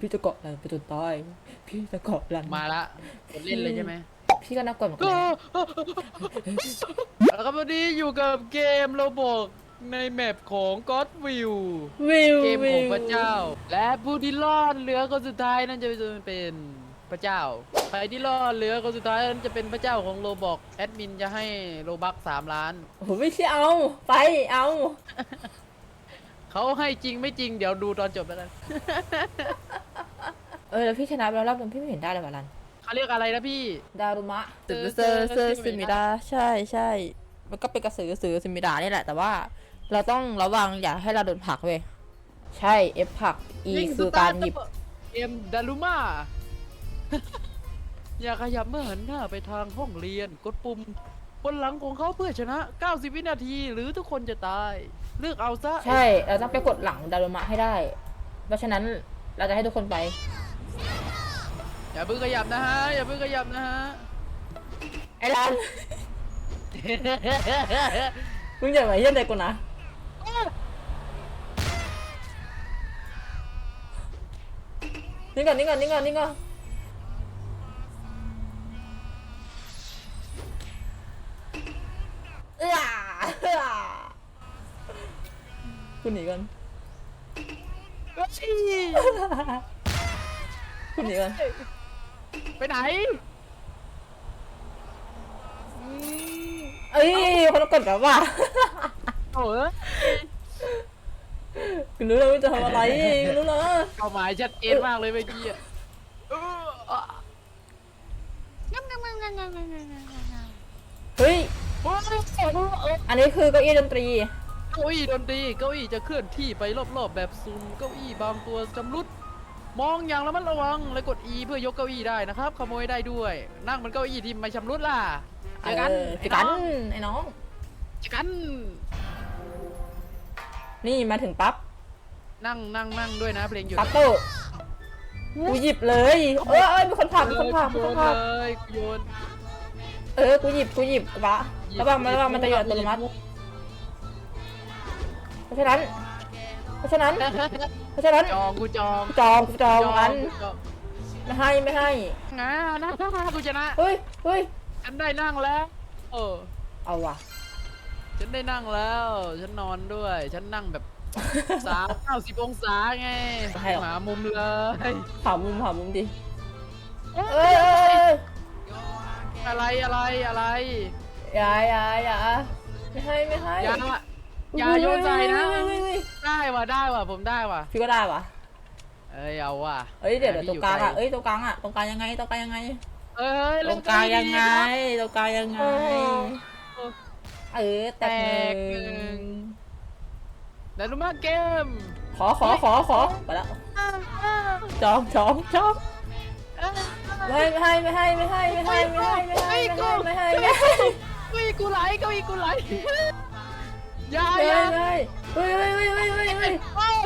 พี่จะเกาะหลังไปจนตายพี่จะเกาะหลังมาละกดเล่นเลยใช่ไหมพี่ก็น่ากลัวเหมือนกันก็นะแล้วก็วันนี้อยู่กับเกมโรบอกในแมปของ God View วิวเกมวิของวพระเจ้า และผู้ที่รอดเหลือคนสุดท้ายนั่นจะเป็นพระเจ้าใครที่รอดเหลือคนสุดท้ายนั่นจะเป็นพระเจ้าของโรบอกแอดมินจะให้โรบักสามล้าน โอ้โหไม่ใช่เอา ไปเอา เขาให้จริงไม่จริงเดี๋ยวดูตอนจบแล้วกัน เออแล้วพี่ชนะไปแล้วรอบนึงพี่ไม่เห็นได้เลยว่ะรันเขาเรียกอะไรนะพี่ ดารุมะเซอร์เซอร์เซอร์ซิซิมิมิดาดาใช่ใช่มันก็เป็นกระสือสือซิมิดานี่แหละ แต่ว่า เราต้องระวังอย่าให้เราโดนผลักเว้ยใช่เอฟผลักอีคือการหยิบเอ็มดารุมาอย่าขยับเมื่อหันหน้าไปทางห้องเรียนกดปุ่มบนหลังของเขาเพื่อชนะ 90 วินาที หรือทุกคนจะตาย เลือกเอาซะ ใช่ เราต้องไปกดหลังดารุมะให้ได้ เพราะฉะนั้นเราจะให้ทุกคนไป อย่าเพิ่งขยับนะฮะ อย่าเพิ่งขยับนะฮะ ไอ้รัน มึงอย่ามาเยี่ยมใจกูนะนี่ก่อนนี่ก่อนนี่ก่อนนี่ก่อนเอื้อเอื้อคุณหนีก่อนคุณหนีก่อน ไปไหนเอ้ยคนกดแบบว่าโอ้ยคุณรู้แล้วว่าจะทำอะไรคุณรู้แล้วเป้าหมายชัดเจนมากเลยเมื่อกี้อะเอออะเฮ้ย โอ้ยเอออันนี้คือเก้าอี้ดนตรี เก้าอี้ดนตรีเก้าอี้จะเคลื่อนที่ไปรอบๆแบบซูมเก้าอี้บางตัวชำรุด มองอย่างระมัดระวังและกด E เพื่อยกเก้าอี้ได้นะครับ ขโมยได้ด้วย นั่งบนเก้าอี้ที่ไม่ชำรุดล่ะเจอกันเออเจอกันไอ้น้อง เจอกัน นี่มาถึงปั๊บ นั่งนั่งนั่งด้วยนะเพลงอยู่ปั๊บโต้กูหยิบเลย เออเออมีคนผลักมีคนผลักมีโยคนนผลักเลยโยน เออ กูหยิบ กูหยิบปะระวังมันระวังมันจะหยอดอัตโนมัติเพราะฉะนั้น เพราะฉะนั้น เพราะฉะนั้นจองกูจองกูจองกูจองมันกูจองไม่ให้ไม่ให้งานะกูชนะเฮ้ยเฮ้ยฉันได้นั่งแล้ว เออ เอาว่ะ ฉันได้นั่งแล้ว ฉันนอนด้วย ฉันนั่งแบบสามเก้าสิบองศาไงให้หรอหมามุมเลยหามุมหามุมดิเอ้ยเอ้ยเอ้ยเอ้ยอะไรอะไรอะไร อย่าอย่าอย่าไม่ให้ไม่ให้อย่า อย่าโยนใส่นะเฮ้ยเฮ้ยเฮ้ยเฮ้ยได้ว่ะได้ว่ะผมได้ว่ะพี่ก็ได้วะเอ้ยเอาว่ะเอ้ยเดี๋ยวเดี๋ยวตรงกลางอะเอ้ยเอ้ยตรงกลางอะตรงกลางยังไงตรงกลางยังไงเอ้ยตรงกลางยังไงตรงกลางยังไงเออแตแตกกหหนึ่นึ่งงแต่รู้มาเกมขอขอขอขอไปแล้วจองจองจองไม่ให้ไม่ให้ไม่ให้ไม่ให้ไม่ให้ไม่ให้ไม่ให้ไม่ให้ไม่ให้เฮ้ยกูไหลเก้าอี้กูไหล อย่าไม่อย่าให้เฮ้ยเฮ้ยเฮ้ยเฮ้ยเฮ้ยเฮ้ยโอ้ย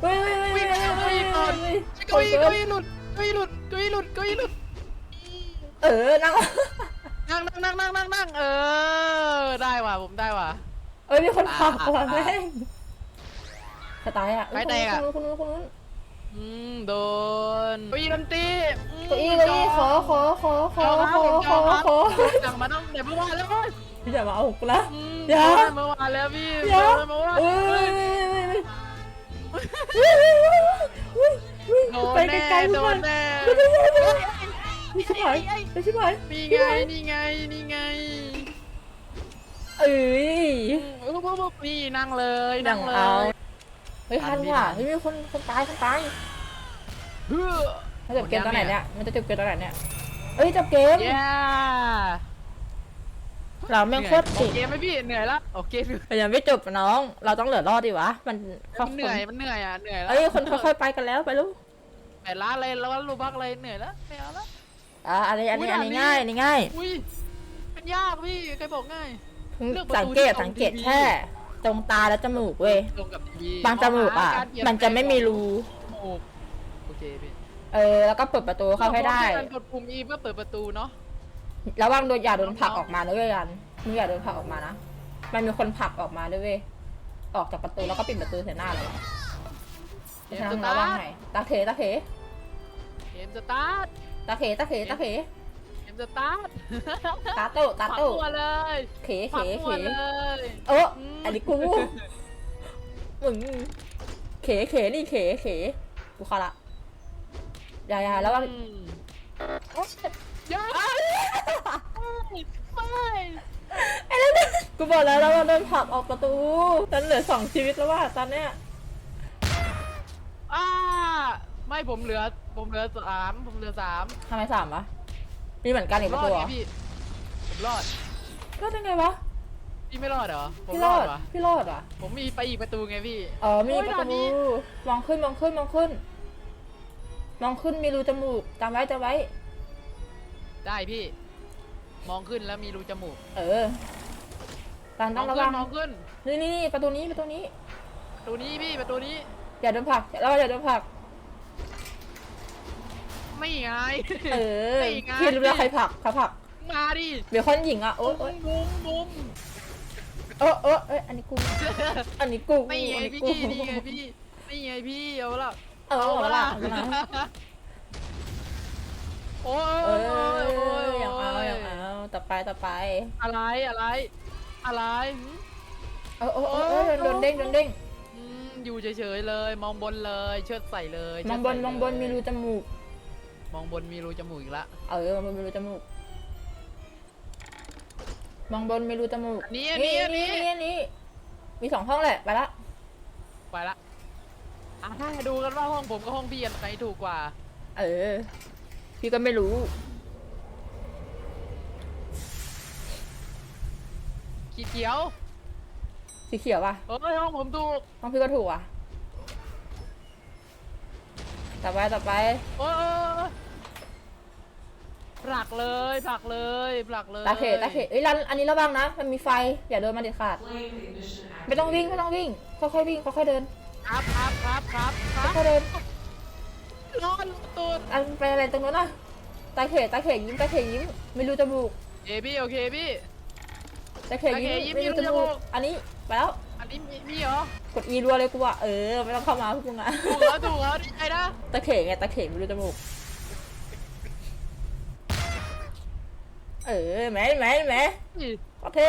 เฮ้ยเฮ้ยเฮ้ยวิ่งเฮ้ยเก้าเฮ้ยอี้ก่อนเฮ้ยเก้าอี้เก้าอี้หลุดเก้าอี้หลุดเก้าอี้หลุดเก้าอี้หลุดเออนั่งนั่งนั่งนั่งนั่งนั่งนั่งเออได้ว่ะผมได้ว่ะเอ้ยมีคนผลักว่ะแม่งสไตล์อะใครแตกอะคนนู้นคนนู้นคนนู้นอืมโดนเก้าอี้ดนตรีเก้าอี้เก้าอี้ขอขอขอขอขอขอขอสั่งมาต้องแต่เมื่อวานแล้ว พี่อย่ามาเอากูนะอืมอย่าเมื่อวานแล้วพี่อย่าเมื่อวานเอ้ยโดนไปแน่ไกลๆโดเพื่อนนแน่ไม่ใช่ไหมไม่ใช่ไหมนี่ไงนี่ไงนี่ไงเอ้ยอืมปุ๊บปุ๊บนี่นั่งเลยนั่นั่งงเลเอายเฮ้ยทันว่ะเฮ้ยมีคนคนตายคนตายเฮ้อมันจบเกมตอนไหนเนี่ยมันจะจบเกมตอนไหนเนี่ยเอ้ยจบเกม เย้ เราแม่งโคตรโอติดเคไหมพี่เหนื่อยละโอเคพี่แต่ยังไม่จบอะน้อง เราต้องเหลือรอดดิวะ มันมันเหนื่อยมันเหนื่อยอะเหนื่อยแล้วเอ้ยคนค่อยๆไปกันแล้วไปลูกแต่ร้านอะไรแล้วรูบักอะไรเหนื่อยแล้วไม่เอาละอะอันนี้อันนี้อุ๊ยอันอันนี้นี้ง่ายอันนี้ง่ายอุ้ยมันยากพี่ใครบอกง่ายเลือกประตูสังเกตที่ตรงสังเกตทีวีแค่ตรงตาและจมูกเว้ยตรงกับทีวีบางจมูกอะเาหาารเปลี่ยมันจะไม่มีรูจมูกโอเคพี่เออแล้วก็เปิดประตูเข้าให้ได้การกดปุ่ม E เพื่อเปิดประตูเนาะ ระวังโดนอย่าโดนผลักออกมานะเว้ยยันมึงอย่าโดนผลักออกมานะ มันมีคนผลักออกมาด้วยเว้ย ออกจากประตูแล้วก็ปิดประตูใส่หน้าเราอะเกฉะมนั้นสระตาวังร์ทหน่อยตาเขตาเขเกมสตาร์ทตาเขตาเขตาเขเกมสตาร์ทตาโต้ตาฝักโต้ตัวเลยเขเขฝักเขตัวเลยเอออืมอันนี้กูมึงเขเขนี่เขเขกูเข้าละอย่าอย่าแล้วว่าอืมอย่า ไม่ไอ้นั่นน่ะกูบอกแล้วแล้วว่าโดนผลักออกประตูฉันเหลือสองชีวิตแล้วว่าตอนเนี้ยอ่าไม่ผมเหลือ ผมเหลือสามผมเหลือสามทำไมสามวะมีเหมือนกันอีกประรอตูดเหรไงอพี่ผมรอดรอดได้ไงวะพี่ไม่รอดเหรอผมพี่รรออดดวะพี่รอดว่ะผมมีไปอีกประตูไงพี่ เออมีโอ้ยประด่านนี้ตูมองขึ้นมองขึ้นมองขึ้น มองขึ้นมีรูจมูกจำไว้จำไว้ ได้พี่ มองขึ้นแล้วมีรูจมูกเออตันมต้อองงระขึ้วันงมองขึ้น นี่นี่นี่ประตูนี้ประตูนี้ ประตูนี้พี่ประตูนี้อย่าโดนผลักเราอย่าโดนผลัก ไม่ไง เออนี่ไงพี่รู้แล้วใครผลักใครผลักมาดิเบคอนหญิงอะโอ๊ยโอ๊ยมุมมุมเออเออเอยอันนี้กู อันนี้กูนี่ไงอันนี้พี่กูนี่ไงพี่นี่ไงพี่เอาละเออเอาละเอาละ โอ้ยเอโอ้ยอโอ้ยอย่างเอาอย่างเอาต่อ ไปต่อไปอะไรอะไร อะไรหืมเออเออเออเออโดนเด้งโดนเด้งอืมอยู่เฉยๆเลย มองบนเลยเชิดใส่เลยมองบนเชิดใส่มองบนมีรูจมูก มองบนมีรูจมูกอีกละเออมองบนมีรูจมูก มองบนมีรูจมูกอันนี้อันนี้อันนี้นี่นี่มีสองห้องแหละไปละไปละอะถ้าดูกันว่าห้องผมกับห้องพี่อันไหนถูกกว่า เออ พี่ก็ไม่รู้ ขีด เขียวสีเขียวว่ะเอ้ยห้องผมถูกห้องพี่ก็ถูกว่ะต่อไปต่อไปโอ้ยโอ้ยโอ้ยผลักเลยผลักเลยผลักเลยตาเขตตาเขตเอ้ยรันอันนี้ระวังนะ มันมีไฟ อย่าเดินมาเด็ดขาด ไม่ต้องวิ่งไม่ต้องวิ่ง ค่อยๆวิ่งค่อยๆเดิน ครับครับครับครับครัค่อยๆเดินนอนตูดอันไปอะไรตรงนู้นน่ะตาเขตตาเขตยิ้มตาเขตยิ้ม ไม่รู้จมูกเอพี่โอเคพี่ ตาเขตยิ้มตาเขตยิ้มไม่รู้ไม่จรู้จมูมูกกอันนี้ไปแล้วอันนี้มีมีเหรอกด E รัวเลยกูว่าเออไม่ต้องเข้ามาพวกมึงอะถูกแล้วถูกแล้วดีใจนะตาเขตไงตาเขตไม่รู้จมูกเออแหม่แหม่แหม่นี่ขอเท่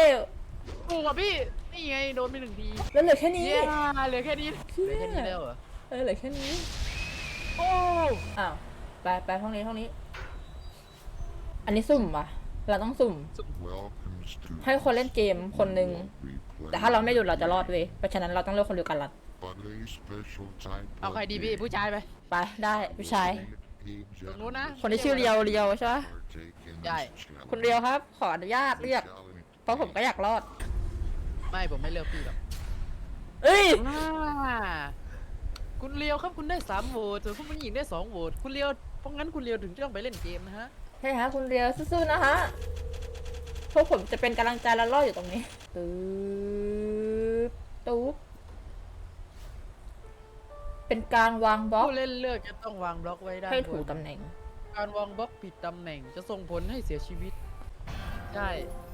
ถูกอะพี่นี่ไงโดนไปหนึ่งทีแล้วเหลือแค่นี้เย้เหลือแค่นี้เชี่เหยลือแค่นี้แล้วเหรอเออเหลือแค่นี้โอ้อ้าวไปไปห้องนี้ห้องนี้ อันนี้สุ่มว่ะเราต้องสุ่ม Welcome to ให้คนเล่นเกมคนหนึ่ง replay แต่ถ้าเราไม่หยุดเราจะรอดเว้ยเพราะฉะนั้นเราต้องเลือกคนเดียวกันละ but a special type เอา of ใครดีพี่ game ผู้ชายไปไปได้ผู้ชาย Game ตรงนู้นนะคนที่ชื่อเรียวเรียวใช่ปะ partake in ใช่ this challenge. คุณเรียวครับ ขออนุญาตเรียก Challenge เพราะผมก็อยากรอด ไม่ผมไม่เลือกพี่หรอกเอ้ยอ่าคุณเลียวครับคุณได้สามโหวตส่วนคุณผู้หญิงได้สองโหวตคุณเลียวเพราะงั้นคุณเลียวถึงต้องไปเล่นเกมนะฮะ ใช่ฮะคุณเรียวสู้ๆนะฮะ พวกผมจะเป็นกำลังใจและรอดอยู่ตรงนี้ตึ๊บตุ๊บเป็นการวางบล็อกผู้เล่นเลือกจะต้องวางบล็อกไว้ด้านให้บถูกนตำแหน่ง การวางบล็อกผิดตำแหน่งจะส่งผลให้เสียชีวิต ใช่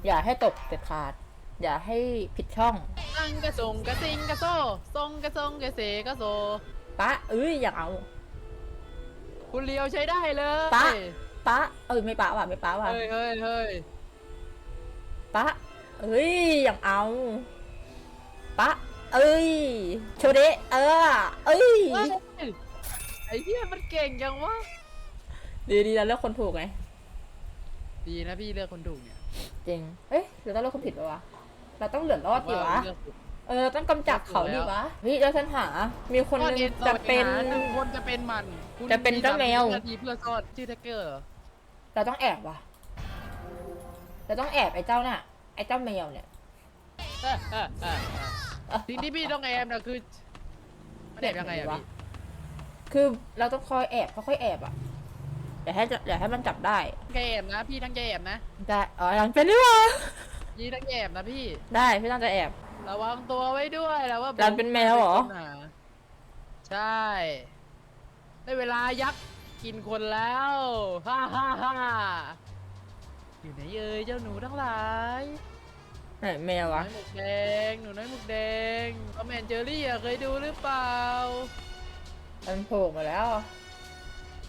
อย่าให้ตกเด็ดขาด อย่าให้ผิดช่อง ตั้งกระส่งกระซิงกระโซ่ทรงกระทรงกระเสกระโซปะ เอ้ยอยากเอา คุณเลียวใช้ได้เลยปะ ปะ เอ้ยไม่ปะว่ะไม่ปะว่ะ เฮ้ยเฮ้ยเฮ้ย ปะเอ้ยอยากเอาปะเอ้ยโชเดะเออเอ้ยเฮ้ยไอ้เหี้ยมันเก่งจังวะดีดีแล้วเลือกคนถูกไงดีนะพี่เลือกคนถูกเนี่ยจริงเอ๊ะหรือต้องเลือกคนผิดปะวะเราต้องเหลือรอดดิวะเลือกถูกเออต้องกำจัดเขาดิวะเฮ้ยแล้วฉันหา มีคนหนึงข้อจะดีเป็นหาหนึ่งคนจะเป็นมันคุณจะเป็นเจ้าแมวนาทีเพื่อซ่อนชื่อแท็กเกอร์เหรอเราต้องแอบวะ เราต้องแอบไอ้เจ้าน่ะ ไอ้เจ้าแมวเนี่ยเออเออเออเออสิ่งที่พี่ต้องแอมนะคือมันแอบยังไงอะพี่คือเราต้องคอยแอบค่อยๆแอบอะอย่าให้จะอย่าให้มันจับได้แกแอบนะ พี่ทั้งแกแอบนะได้อ๋อยังเป็นด้วยวะพี่ทั้งแอบนะพี่ ได้พี่ต้องจะแอบ ระวังตัวไว้ด้วยแล้วว่ารันเป็นแมวเหรอป็นนาใช่ ได้เวลายักษ์กินคนแล้ว ฮ่าฮ่าฮ่า อยู่ไหนเอ่ยเจ้าหนูทั้งหลายไหนแมวหนูน้อวะยหมวกแดงหนูน้อยหมวกแดงคอมแมนเจอรี่อะเคยดูหรือเปล่ามันโผล่มาแล้ว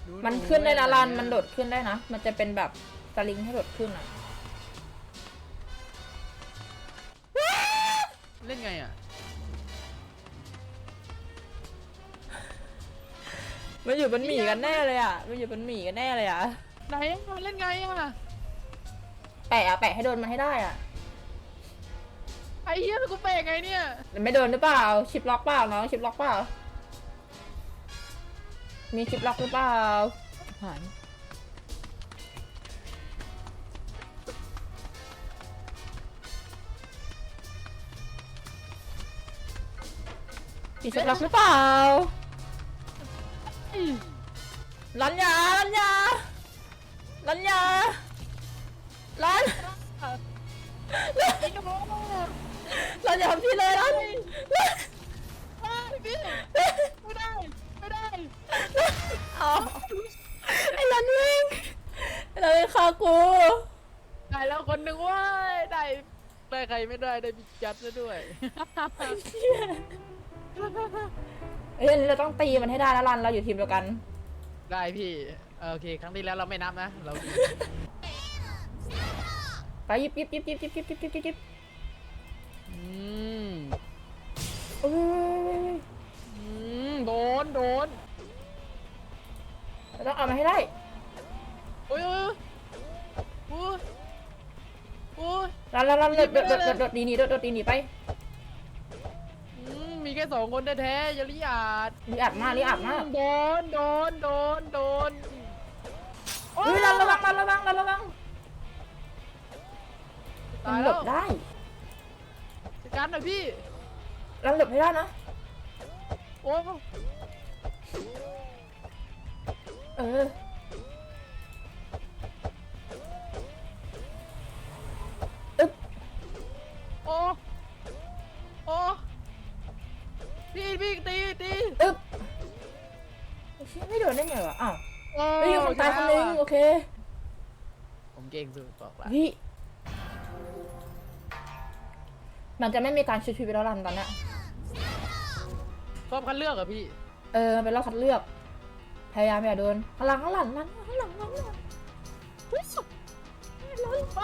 ดูมันหขึ้นได้นะรันเยมันโดดขึ้นได้นะ มันจะเป็นแบบสลิงให้โดดขึ้นอะ เล่นไงอะมันอยู่บนหมี่กันแน่เลยอะ มันอยู่บนหมี่กันแน่เลยอะ ไหนอะเล่นไงอะ แปะอะแปะให้โดนมันให้ได้อะไอ้เหี้ยแล้วกูเปะไงเนี่ยไม่โดนหรือเปล่า ชิปล็อกเปล่าน้องชิปล็อกเปล่า มีชิปล็อกหรือเปล่า หายมีชิปล็อกหรือเปล่ารันยารันยารันยา นอย่าทำพี่เลยรันไอ้พี่ไม่ได้ไม่ได้เอาไอ้รันวิ่งไอ้รันวิ่งฆ่ากูได้แล้วคนหนึ่งเว้ยได้ได้ใครไม่ได้ได้พิจัดซะด้วยเอ้ยเราต้องตีมันให้ได้นะรันเราอยู่ทีมเดียวกันได้พี่เออโอเค ครั้งที่แล้วเราไม่นับนะเราไปยิบยิบยิบยิบยิบยิบยิบยิบยิบยิบ อืมเอ้ยอืมโดนโดนเราต้องเอามาให้ได้โอ้ยโอ้ยโอ้ยโอ้ย รันรันรันโดดโดดโดดโดดโดดดีหนีโดดโดดดีหนีไปอืมมีแค่สองคนแท้ๆอย่าลิอาดรีอัดมากรีอัดมากโดนโดนโดนโดนโอ้เฮ้ยรันระวังรันระวังรันระวังมัตานยหลแล้วบได้จัด การหน่อยพี่รันหลบให้ได้นะ โอ้ยเออ อึ๊บโอ้โอ้พี่พี่ตีตีอึ๊บไอ้เชี่ยไม่โดนได้ไงวะ อ้าวโอ้ไม่มีคนตายคนนึงโอเคผมเก่งสุดบอกละวิ มันจะไม่มีการชุดชีวิตแล้วรันตอนเนี้ยชอบคัดเลือกเหรอะพี่ เออมันเป็นรอบคัดเลือก พยายามอย่าโดนข้างหลังข้างหลังนั้นข้างหลังข้างหลังไป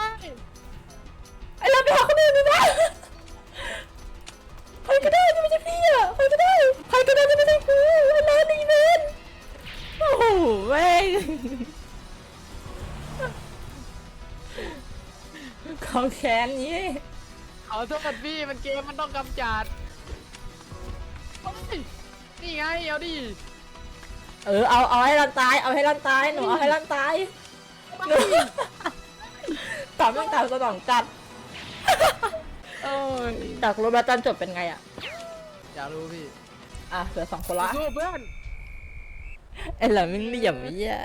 ไอ้เราไปหาคนอื่นดีกว่าใครก็ได้ที่ไม่ใช่พี่อะใครก็ได้ใครก็ได้ที่ไม่ใช่กูไอ้ร้านอีเวนต์โอ้โหแม่งเขาแค้นนี้ เอาโทษพี่มันเกมมันต้องกำจัดโอ้ยนี่ไงเอาดิเออเอาเอาให้รันตายเอาให้รันตายหนูเอาให้รันตายหนูตอบไม่ตามสนองจัดเอ้ยจากรู้แล้วตอนจบเป็นไงอะอยากรู้พี่อะเหลือสองคนละสู้เพื่อนไอ้เหล่ามึงเหลี่ยมไอ้เหี้ย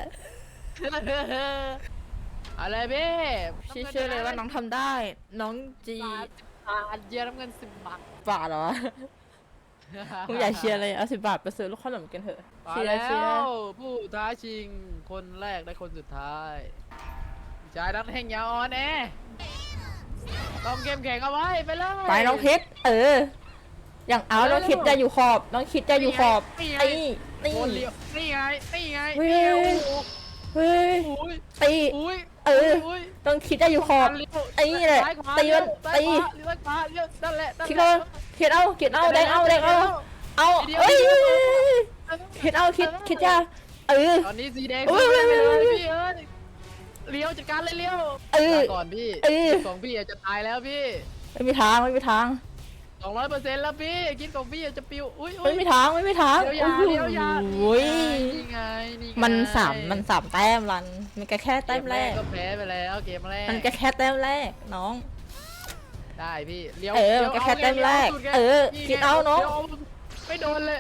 อะไรเบ้พี่เชื่อเลยว่าน้องทำได้ น้องจีบาทเยียน้ำเงินสิบบาทบาทเหรอมึงอย่าเชียร์เลยเอาสิบบาทไปซื้อลูกขนมกันเถอะมาเชียแล้ร์เชียร์วผู้ท้าชิงคนแรกและคนสุดท้ายชายนักแห่งยาออนแอต้องเข้มแข็งเอาไว้ไปเลยไปน้องเพชรเออ อย่างเอาน้องคิดจะอยู่ขอบ น้องคิดจะอยู่ขอบนี่ไงตีตี โอนเลี้ยวนี่ไงนี่ไงเว้ย นี่โอ้โหเฮ้ยอุ้ยตี อุ้ย เออ อุ้ยน้องคิดจะอยู่ขอบเลี้ยวตีเลยซ้าขวาตีมันเลี้ยวตีซ้ายขวาเลี้ยวซ้ายขวาเลี้ยวนั่นแหละนั่นคิดแหเอาละคิดเอาคิดเอาแดงเอาแดงเอา เอาเอ้ยคิดเอาคิดคิดจะเออ ตอนนี้สีแดงโอ้ยขึ้นไปเลยโอ้ย พี่เอ้ยเลี้ยวจัดการเลยเลี้ยวเออ ลาก่อนพี่เออของพี่อาจจะตายแล้วพี่ไม่มีทางไม่มีทาง สองร้อยเปอร์เซ็นต์แล้วพี่กินของพี่อาจจะปิวอุ้ยอุ้ไม่ย มีทางไม่มีทางเลี้ยวยาโอ้โหเลี้ยวยาโอ้ยนี่ไงนี่ไงมันสามมันสามแต้มรัน มันก็แค่แต้มแรก ก็แพ้ไปแล้วเกมแรกมันก็แค่แต้มแรกน้อง ได้พี่เลี้ยวเออลี้ยวมันก็แค่แต้มแรกลี้ยวสุดไงเออนี่ไงคิดเอาน้องลี้ยวไม่โดนเลย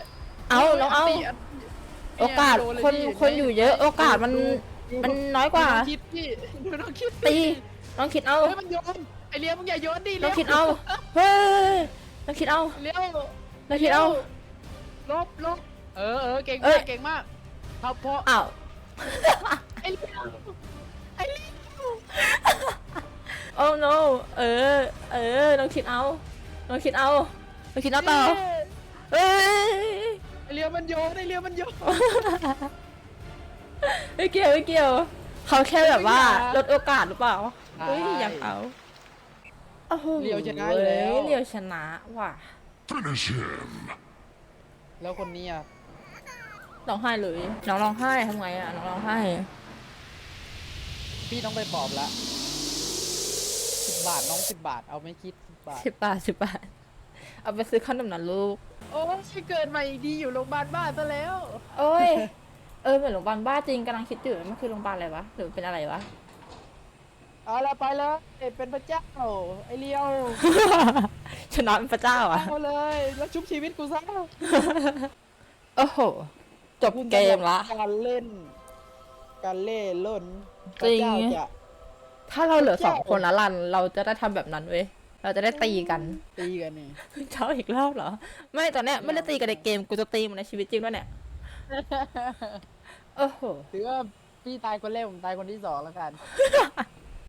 เอาน้องเอาตีนโอกาสโดเลยคนพี่คนอยู่เยอะโอกาสมัน ดูมันน้อยกว่าดูน้องคิดพี่ดูน้องคิดตีน้องคิดเอา เฮ้ยมันโยนไอเลี้ยวมึงอย่าโยนดิน้องลี้ยวคิดเอา เฮ้ย น้องคิดเอาเลี้ยวน้องคิดเอา ลบลบเออเออเก่งเอ้มาย กเก่งมากพอพออ้าว ไอเลี้ยวไอเลี้ยวโอ้ no เออ เออน้องคิดเอาน้องคิดเอาน้องคิดเอาต่อเฮ้ยไอเรียวมันโยนไอเรียวมันโยน ไม่เกี่ยวไม่เกี่ยว เขาแค่แบบว่าไม่อยากลดโอกาสหรือเปล่าใช่เฮ้ย อยากเอาโอ้โหเลียวชนะอยู่แล้วเลียวชนะว่ะ Finish him. แล้วคนนี้อะร้องไห้เลย น้องร้องไห้ทำไงอะ น้องร้องไห้ พี่ต้องไปปลอบละสิบบาทน้องสิบบาท เอาไม่คิดสิบบาท สิบบาทสิบบาท เอาไปซื้อขนมนะลูก โอ้ยเกิดใหม่อีกดีอยู่โรงพยาบาลบ้าซะแล้ว โอ้ย เออเหมือนโรงพยาบาลบ้าจริงกำลังคิดอยู่มันคือโรงพยาบาลอะไรวะ หรือเป็นอะไรวะ เอาละไปเลยเป็นพระเจ้าไอเลียวชนะเป็นพระเจ้าอะเอาเลยแล้วชุบชีวิตกูซะโอ้โหจบเกมละการเล่น การเล่นล่นพจริระงเจ้าจะถ้าเราเหลือสองคนละลัน เราจะได้ทำแบบนั้นเว้ยเราจะได้ตีกัน ตีกันนี่เช้าอีกรอบเหรอ ไม่ตอนเนี้ยไม่ได้ตีกันในเกมกูจะตีมันในชีวิตจริงด้วยเนี่ยโอ้โหถือว่าพี่ตายคนแรกผมตายคนที่สองแล้วกัน